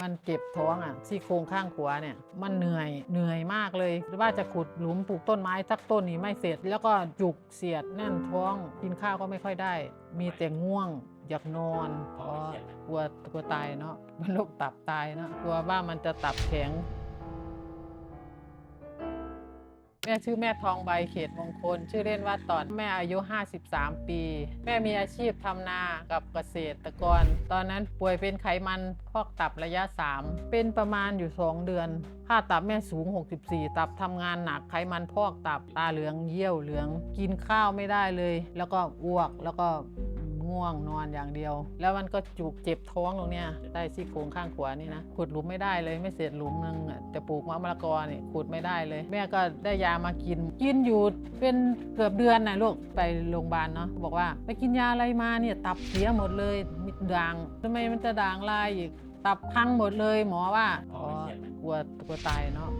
มันเก็บท้องอะซี่โครงข้างขวาเนี่ยมันเหนื่อยเหนื่อยมากเลยว่าจะขุดหลุมปลูกต้นไม้สักต้นนี้ไม่เสร็จ แล้วก็จุกเสียดแน่นท้องกินข้าวก็ไม่ค่อยได้ มีแต่ง่วงอยากนอนเพราะกลัวกลัวตายเนาะมันโรคตับตายเนาะกลัวว่ามันจะตับแข็ง ม่ชื่อแม่ทองใบเขตมงคล ชื่อเล่นว่าตอนแม่อายุ 53 ปี แม่มีอาชีพทำนากับเกษตรกร ตอนนั้นป่วยเป็นไขมันพอกตับระยะ 3 เป็นประมาณอยู่ 2 เดือน ค่าตับแม่สูง 64 ตับทำงานหนักไขมันพอกตับตาเหลืองเยี่ยวเหลือง กินข้าวไม่ได้เลย แล้วก็อ้วกแล้วก็ ง่วงนอนอย่างเดียว แล้วมันก็จุกเจ็บท้องตรงเนี้ยใต้ซี่โครงข้างขวานี่นะขุดหลุมไม่ได้เลยไม่เสร็จหลุมนึงอะจะปลูกมะมะละกอนี่ขุดไม่ได้เลย แม่ก็ได้ยามากิน กินอยู่เป็นเกือบเดือนนะลูกไปโรงพยาบาลเนาะบอกว่า ไปกินยาอะไรมาเนี่ยตับเสียหมดเลยมีด่างทำไมมันจะด่างลายอีกตับพังหมดเลยหมอว่าอ๋อกลัวกลัวตายเนาะ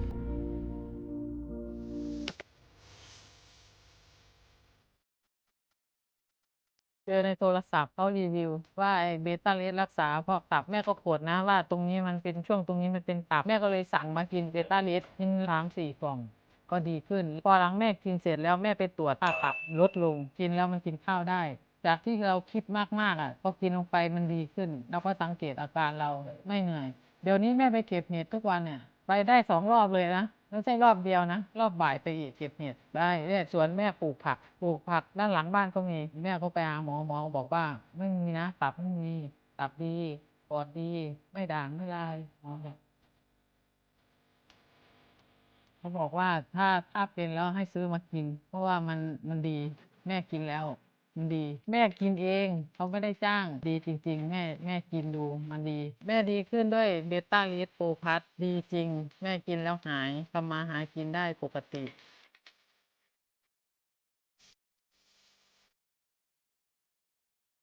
จอในโทรศัพท์เขารีวิว ว่าไอเบต้าเลสรักษาพอกตับแม่ก็กดนะว่าตรงนี้มันเป็นช่วงตรงนี้มันเป็นตับแม่ก็เลยสั่งมากินเบต้าเลสกินสามสี่กล่อง ก็ดีขึ้น พอหลังแม่กินเสร็จแล้วแม่ไปตรวจค่าตับลดลง กินแล้วมันกินข้าวได้ จากที่เราคิดมากๆอะพอกินลงไปมันดีขึ้น เราก็สังเกตอาการเราไม่เหนื่อย เดี๋ยวนี้แม่ไปเก็บเห็ดทุกวันเนี่ย ไปได้สองรอบเลยนะไม่ใช่รอบเดียวนะ รอบบ่ายไปอีกเก็บเห็ดได้เนี่ยสวนแม่ปลูกผัก ปลูกผักด้านหลังบ้านก็มี แม่ก็ไปหาหมอหมอบอกว่า ไม่มีนะตับไม่มีตับดีปอดดี ไม่ด่างไม่ลายหมอบอกเขาบอกว่าถ้าถ้าเป็นแล้วให้ซื้อมากิน เพราะว่ามันมันดีแม่กินแล้ว ดี แม่กินเองเขาไม่ได้จ้าง ดีจริง ๆ แม่แม่กินดูมันดี แม่ดีขึ้นด้วยเบต้าลีสโปรพัสดีจริง แม่กินแล้วหายทำมาหากินได้ปกติ